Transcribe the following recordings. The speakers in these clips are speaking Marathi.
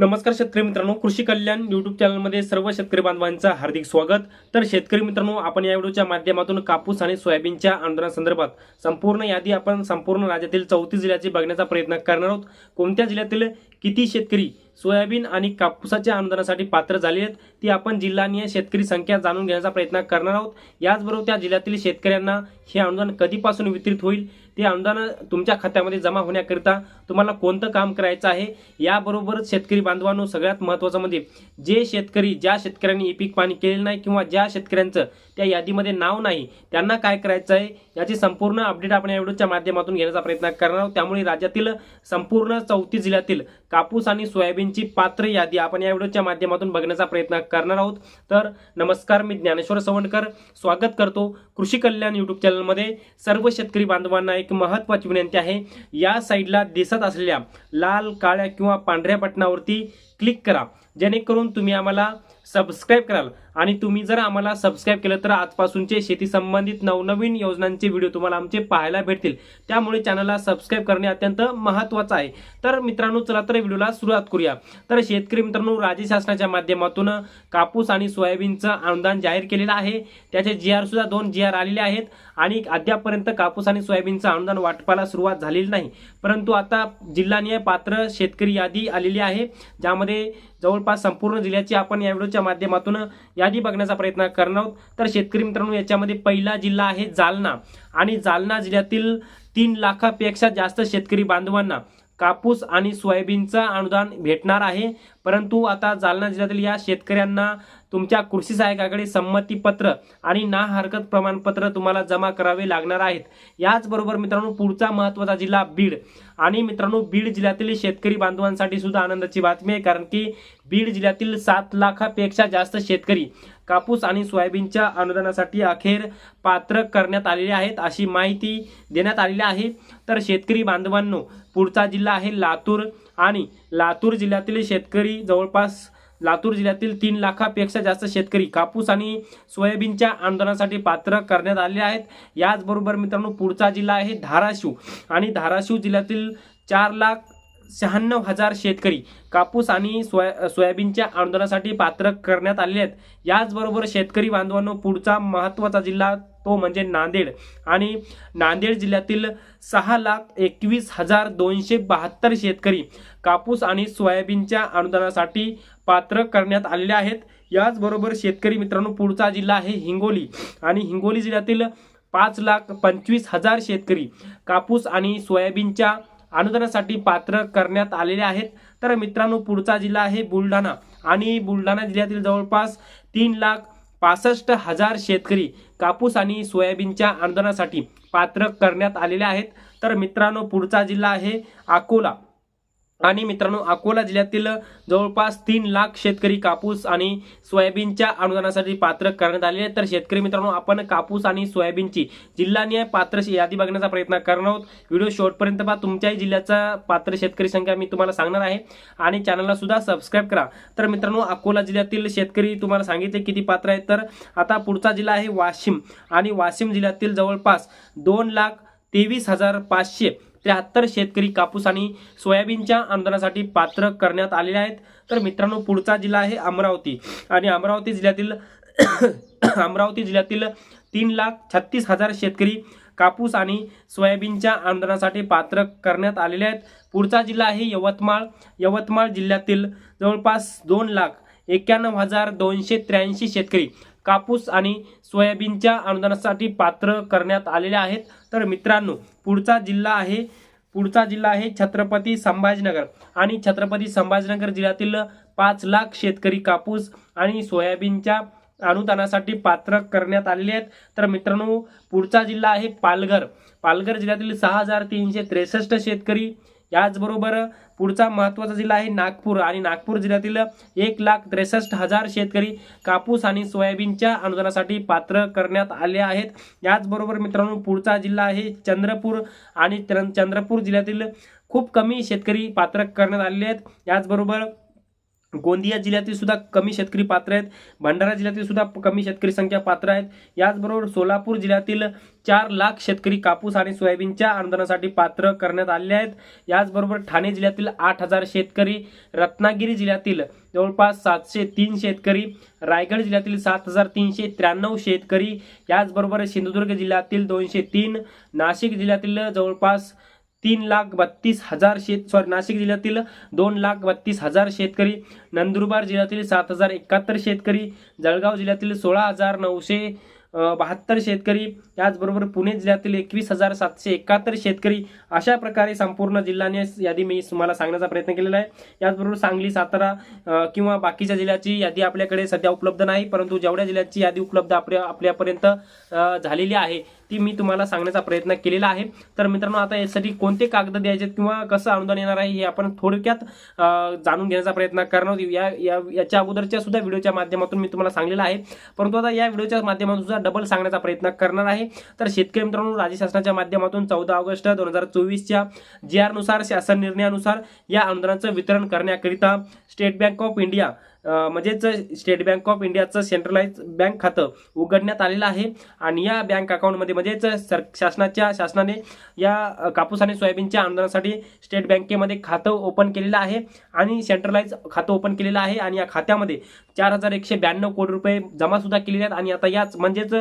नमस्कार शेतकरी मित्रांनो कृषी कल्याण युट्यूब चॅनलमध्ये सर्व शेतकरी बांधवांचं हार्दिक स्वागत. तर शेतकरी मित्रांनो आपण या व्हिडिओच्या माध्यमातून कापूस आणि सोयाबीनच्या आंदोलनासंदर्भात संपूर्ण यादी आपण संपूर्ण राज्यातील चौतीस जिल्ह्याची बघण्याचा प्रयत्न करणार आहोत. कोणत्या जिल्ह्यातील किती शेतकरी सोयाबीन आणि कापूसाच्या अनुदानासाठी पात्र झाले आहेत ती आपण जिल्हानिय शेतकरी संख्या जाणून घेण्याचा प्रयत्न करणार आहोत. याचबरोबर त्या जिल्ह्यातील शेतकऱ्यांना हे अनुदान कधीपासून वितरित होईल ते अनुदान तुमच्या खात्यामध्ये जमा होण्याकरिता तुम्हाला कोणतं काम करायचं आहे याबरोबरच शेतकरी बांधवांनो सगळ्यात महत्त्वाचं म्हणजे जे शेतकरी ज्या शेतकऱ्यांनी ई पीक पाणी केलेलं नाही किंवा ज्या शेतकऱ्यांचं त्या यादीमध्ये नाव नाही त्यांना काय करायचं आहे याची संपूर्ण अपडेट आपण या व्हिडिओच्या माध्यमातून घेण्याचा प्रयत्न करणार आहोत. त्यामुळे राज्यातील संपूर्ण चौथी जिल्ह्यातील कापूस आणि सोयाबीनची पात्र यादी आपण या व्हिडिओच्या माध्यमातून बघण्याचा प्रयत्न करणार आहोत. तर नमस्कार मी ज्ञानेश्वर सवंडकर. स्वागत करतो कृषी कल्याण युट्यूब चॅनलमध्ये. सर्व शेतकरी बांधवांना एक महत्त्वाची विनंती आहे. या साईडला दिसत असलेल्या लाल काळ्या किंवा पांढऱ्या बटनावरती क्लिक करा. जेणेकरून तुम्ही आम्हाला सबस्क्राईब कराल. आणि तुम्ही जर आम्हाला सबस्क्राईब केलं तर आजपासूनचे शेती संबंधित नवनवीन योजनांचे व्हिडिओ तुम्हाला आमचे पाहायला भेटतील. त्यामुळे चॅनलला सबस्क्राईब करणे अत्यंत महत्त्वाचं आहे. तर मित्रांनो चला तर व्हिडिओला सुरुवात करूया. तर शेतकरी मित्रांनो राज्य शासनाच्या माध्यमातून कापूस आणि सोयाबीनचं अनुदान जाहीर केलेलं आहे. त्याचे जी आर सुद्धा दोन जी आर आलेले आहेत आणि अद्यापपर्यंत कापूस आणि सोयाबीनचं अनुदान वाटपाला सुरुवात झालेली नाही. परंतु आता जिल्हानिय पात्र शेतकरी यादी आलेली आहे ज्यामध्ये जवळपास संपूर्ण जिल्ह्याची आपण या व्हिडिओच्या माध्यमातून या यादी बघण्याचा प्रयत्न करणार आहोत. तर शेतकरी मित्रांनो याच्यामध्ये पहिला जिल्हा आहे जालना. आणि जालना जिल्ह्यातील तीन लाखापेक्षा जास्त शेतकरी बांधवांना कापूस आणि सोयाबीनचं अनुदान भेटणार आहे. परंतु आता जालना जिल्ह्यातील या शेतकऱ्यांना तुमच्या कृषी सहाय्यकाकडे संमतीपत्र आणि ना हरकत प्रमाणपत्र तुम्हाला जमा करावे लागणार आहेत. याचबरोबर मित्रांनो पुढचा महत्त्वाचा जिल्हा बीड. आणि मित्रांनो बीड जिल्ह्यातील शेतकरी बांधवांसाठी सुद्धा आनंदाची बातमी आहे कारण की बीड जिल्ह्यातील सात लाखापेक्षा जास्त शेतकरी कापूस आणि सोयाबीनच्या अनुदानासाठी अखेर पात्र करण्यात आलेले आहेत अशी माहिती देण्यात आलेली आहे. तर शेतकरी बांधवांनो पुढचा जिल्हा आहे लातूर. आणि लातूर जिल्ह्यातील शेतकरी जवळपास लातूर जिल्ह्यातील तीन लाखापेक्षा जास्त शेतकरी कापूस आणि सोयाबीनच्या आंदोलनासाठी पात्र करण्यात आले आहेत. याचबरोबर मित्रांनो पुढचा जिल्हा आहे धाराशिव. आणि धाराशिव जिल्ह्यातील चार लाख शहाण्णव हजार शेतकरी कापूस आणि सोया सोयाबीनच्या आंदोलनासाठी पात्र करण्यात आले आहेत. याचबरोबर शेतकरी बांधवांनो पुढचा महत्त्वाचा जिल्हा तो म्हणजे नांदेड. आणि नांदेड जिल्ह्यातील सहा लाख एकवीस हजार दोनशे बहात्तर शेतकरी कापूस आणि सोयाबीनच्या अनुदानासाठी पात्र करण्यात आलेले आहेत. याचबरोबर शेतकरी मित्रांनो पुढचा जिल्हा आहे हिंगोली. आणि हिंगोली जिल्ह्यातील पाच लाख पंचवीस हजार शेतकरी कापूस आणि सोयाबीनच्या अनुदानासाठी पात्र करण्यात आलेले आहेत. तर मित्रांनो पुढचा जिल्हा आहे बुलढाणा. आणि बुलढाणा जिल्ह्यातील जवळपास तीन लाख पासष्ट हजार शेतकरी कापूस आणि सोयाबीनच्या आंदोलनासाठी पात्र करण्यात आलेले आहेत. तर मित्रांनो पुढचा जिल्हा आहे अकोला. आणि मित्रांनो अकोला जिल्ह्यातील जवळपास तीन लाख शेतकरी कापूस आणि सोयाबीनच्या अनुदानासाठी पात्र करण्यात आले तर शेतकरी मित्रांनो आपण कापूस आणि सोयाबीनची जिल्हानिहाय पात्र यादी बघण्याचा प्रयत्न करणार आहोत. व्हिडिओ शेवटपर्यंत पहा. तुमच्याही जिल्ह्याचा पात्र शेतकरी संख्या मी तुम्हाला सांगणार आहे. आणि चॅनलला सुद्धा सबस्क्राईब करा. तर मित्रांनो अकोला जिल्ह्यातील शेतकरी तुम्हाला सांगितले किती पात्र आहेत. तर आता पुढचा जिल्हा आहे वाशिम. आणि वाशिम जिल्ह्यातील जवळपास दोन लाख तेवीस हजार पाचशे त्र्याहत्तर शेतकरी कापूस आणि सोयाबीनच्या आंदोलनासाठी पात्र करण्यात आलेले आहेत. तर मित्रांनो पुढचा जिल्हा आहे अमरावती. आणि अमरावती जिल्ह्यातील अमरावती जिल्ह्यातील तीन लाख छत्तीस हजार शेतकरी कापूस आणि सोयाबीनच्या आंदोलनासाठी पात्र करण्यात आलेले आहेत. पुढचा जिल्हा आहे यवतमाळ. यवतमाळ जिल्ह्यातील जवळपास दोन लाख एक्क्याण्णव हजार दोनशे त्र्याऐंशी शेतकरी कापूस आणि सोयाबीनच्या अनुदानासाठी पात्र करण्यात आलेले आहेत. तर मित्रांनो पुढचा जिल्हा आहे पुढचा जिल्हा आहे छत्रपती संभाजीनगर. आणि छत्रपती संभाजीनगर जिल्ह्यातील पाच लाख शेतकरी कापूस आणि सोयाबीनच्या अनुदानासाठी पात्र करण्यात आलेले आहेत. तर मित्रांनो पुढचा जिल्हा आहे पालघर. पालघर जिल्ह्यातील सहा हजार तीनशे त्रेसष्ट शेतकरी याचबरोबर पुढचा महत्त्वाचा जिल्हा आहे नागपूर आणि नागपूर जिल्ह्यातील एक लाख त्रेसष्ट हजार शेतकरी कापूस आणि सोयाबीनच्या अनुदानासाठी पात्र करण्यात आले आहेत. याचबरोबर मित्रांनो पुढचा जिल्हा आहे चंद्रपूर आणि चंद्रपूर जिल्ह्यातील खूप कमी शेतकरी पात्र करण्यात आलेले आहेत. याचबरोबर गोंदिया जिल्ह्यातील सुद्धा कमी शेतकरी पात्र आहेत. भंडारा जिल्ह्यातील सुद्धा कमी शेतकरी संख्या पात्र आहेत. याचबरोबर सोलापूर जिल्ह्यातील चार लाख शेतकरी कापूस आणि सोयाबीनच्या अनुदानासाठी पात्र करण्यात आले आहेत. याचबरोबर ठाणे जिल्ह्यातील आठ हजार शेतकरी रत्नागिरी जिल्ह्यातील जवळपास सातशे तीन शेतकरी रायगड जिल्ह्यातील सात हजार तीनशे त्र्याण्णव शेतकरी याचबरोबर सिंधुदुर्ग जिल्ह्यातील दोनशे तीन नाशिक जिल्ह्यातील जवळपास तीन लाख बत्तीस हजार शेत सॉरी नाशिक जिल्ह्यातील दोन लाख बत्तीस हजार शेतकरी नंदुरबार जिल्ह्यातील सात हजार एकाहत्तर शेतकरी जळगाव जिल्ह्यातील सोळा हजार नऊशे बहात्तर शेतकरी याचबरोबर पुणे जिल्ह्यातील एकवीस हजार सातशे एकाहत्तर शेतकरी अशा प्रकारे संपूर्ण जिल्ह्याने यादी मी तुम्हाला सांगण्याचा प्रयत्न केलेला आहे. याचबरोबर सांगली सातारा किंवा बाकीच्या जिल्ह्याची यादी आपल्याकडे सध्या उपलब्ध नाही परंतु जेवढ्या जिल्ह्याची यादी उपलब्ध आपल्या आपल्यापर्यंत झालेली आहे ती मी तुम्हाला सांगण्याचा प्रयत्न केलेला आहे. तर मित्रांनो आता यासाठी कोणते कागद द्यायचे किंवा कसं अनुदान येणार आहे हे आपण थोडक्यात जाणून घेण्याचा प्रयत्न करणार या या- याच्या अगोदरच्या सुद्धा व्हिडिओच्या माध्यमातून मी तुम्हाला सांगलेलं आहे. परंतु आता या व्हिडिओच्या माध्यमातून सुद्धा डबल सांगण्याचा प्रयत्न करणार आहे. तर शेतकरी मित्रांनो राज्य शासनाच्या माध्यमातून चौदा ऑगस्ट दोन हजार चोवीसच्या जी आरनुसार शासन निर्णयानुसार या अनुदानाचं वितरण करण्याकरिता स्टेट बँक ऑफ इंडिया म्हणजेच स्टेट बँक ऑफ इंडियाचं सेंट्रलाइज बँक खातं उघडण्यात आलेलं आहे. आणि या बँक अकाउंटमध्ये म्हणजेच सर शासनाच्या शासनाने या कापूस आणि सोयाबीनच्या अनुदानासाठी स्टेट बँकेमध्ये खातं ओपन केलेलं आहे. आणि सेंट्रलाइज खातं ओपन केलेलं आहे. आणि या खात्यामध्ये चार हजार एकशे ब्याण्णव कोटी रुपये जमासुद्धा केलेले आहेत. आणि आता याच म्हणजेच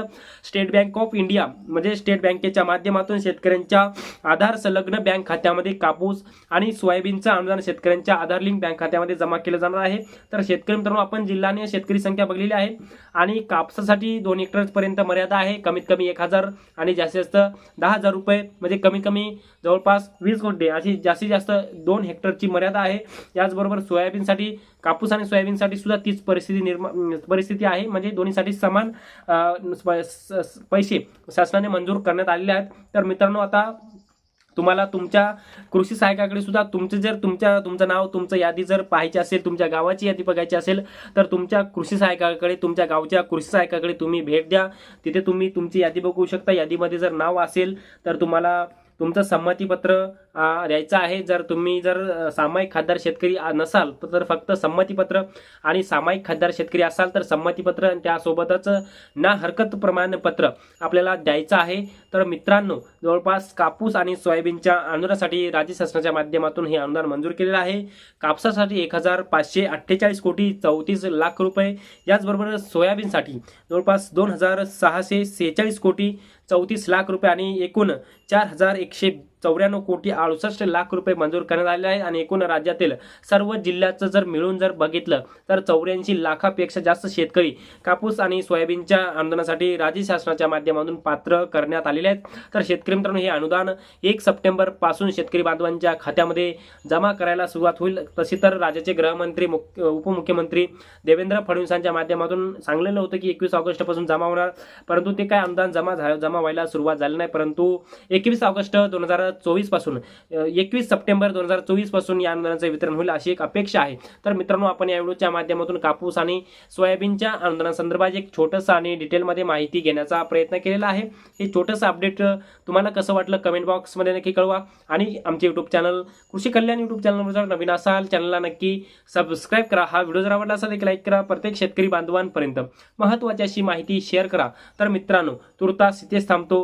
स्टेट बँक ऑफ इंडिया म्हणजे स्टेट बँकेच्या माध्यमातून शेतकऱ्यांच्या आधार संलग्न बँक खात्यामध्ये कापूस आणि सोयाबीनचं अनुदान शेतकऱ्यांच्या आधार लिंक बँक खात्यामध्ये जमा केलं जाणार आहे. तर शेतकरी मित्रांनो आपण जिल्हाने शेतकरी संख्या बघलेली आहे. आणि कापसासाठी दोन हेक्टर पर्यंत मर्यादा आहे. कमीत कमी एक हजार आणि जास्तीत जास्त दहा हजार रुपये. म्हणजे कमीत कमी जवळपास वीस गुंठे अशी जास्तीत जास्त दोन हेक्टरची मर्यादा आहे. याचबरोबर सोयाबीनसाठी कापूस आणि सोयाबीनसाठी सुद्धा तीच परिस्थिती निर्मा परिस्थिती आहे. म्हणजे दोन्हीसाठी समान पैसे शासनाने मंजूर करण्यात आलेले आहेत. तर मित्रांनो आता तुम्हाला तुमच्या कृषी सहायकाकडे सुद्धा तुमचं जर तुमच्या तुमचं नाव तुमचं यादी जर पाहायची असेल तुमच्या गावाची यादी बघायची असेल तर तुमच्या कृषी सहायकाकडे तुमच्या गावच्या कृषी सहायकाकडे तुम्ही भेट द्या. तिथे तुम्ही तुमची यादी बघू शकता. यादीमध्ये जर नाव असेल तर तुम्हाला तुमचं संमतीपत्र द्यायचं आहे. जर तुम्ही जर सामायिक खासदार शेतकरी नसाल तर फक्त संमतीपत्र आणि सामायिक खासदार शेतकरी असाल तर संमतीपत्र आणि त्यासोबतच ना हरकत प्रमाणपत्र आपल्याला द्यायचं आहे. तर मित्रांनो जवळपास कापूस आणि सोयाबीनच्या अनुदानासाठी राज्य शासनाच्या माध्यमातून हे अनुदान मंजूर केलेलं आहे. कापसासाठी एक हजार पाचशे अठ्ठेचाळीस कोटी चौतीस लाख रुपये. याचबरोबर सोयाबीनसाठी जवळपास दोन हजार सहाशे सेहेचाळीस कोटी चौतीस लाख रुपये आणि एकूण चार हजार एकशे चौऱ्याण्णव कोटी अडुसष्ट लाख रुपये मंजूर करण्यात आले आहे आणि एकूण राज्यातील सर्व जिल्ह्याचं जर मिळून जर बघितलं तर चौऱ्याऐंशी लाखापेक्षा जास्त शेतकरी कापूस आणि सोयाबीनच्या अनुदानासाठी राज्य शासनाच्या माध्यमातून पात्र करण्यात आलेले आहेत. तर शेतकरी मित्रांनो हे अनुदान एक सप्टेंबरपासून शेतकरी बांधवांच्या खात्यामध्ये जमा करायला सुरुवात होईल. तशी तर राज्याचे गृहमंत्री मुख्य उपमुख्यमंत्री देवेंद्र फडणवीसांच्या माध्यमातून सांगलेलं होतं की एकवीस ऑगस्टपासून जमा होणार परंतु ते काय अनुदान जमा झालं जमा व्हायला सुरुवात झाली नाही. परंतु एकवीस ऑगस्ट दोन हजार चोवीसपासून एकवीस सप्टेंबर दोन हजार चोवीसपासून या अनुदानाचं वितरण होईल अशी एक अपेक्षा आहे. तर मित्रांनो आपण या व्हिडिओच्या माध्यमातून कापूस आणि सोयाबीनच्या अनुदानासंदर्भात एक छोटंसं आणि डिटेलमध्ये माहिती घेण्याचा प्रयत्न केलेला आहे. हे छोटंसं अपडेट तुम्हाला कसं वाटलं कमेंट बॉक्समध्ये नक्की कळवा आणि आमचे यूट्यूब चॅनल कृषी कल्याण यूट्यूब चॅनलवर जर नवीन असाल चॅनलला नक्की सबस्क्राईब करा. हा व्हिडिओ जर आवडला असेल एक लाईक करा. प्रत्येक शेतकरी बांधवांपर्यंत महत्त्वाची अशी माहिती शेअर करा. तर मित्रांनो तुर्तास इथेच थांबतो.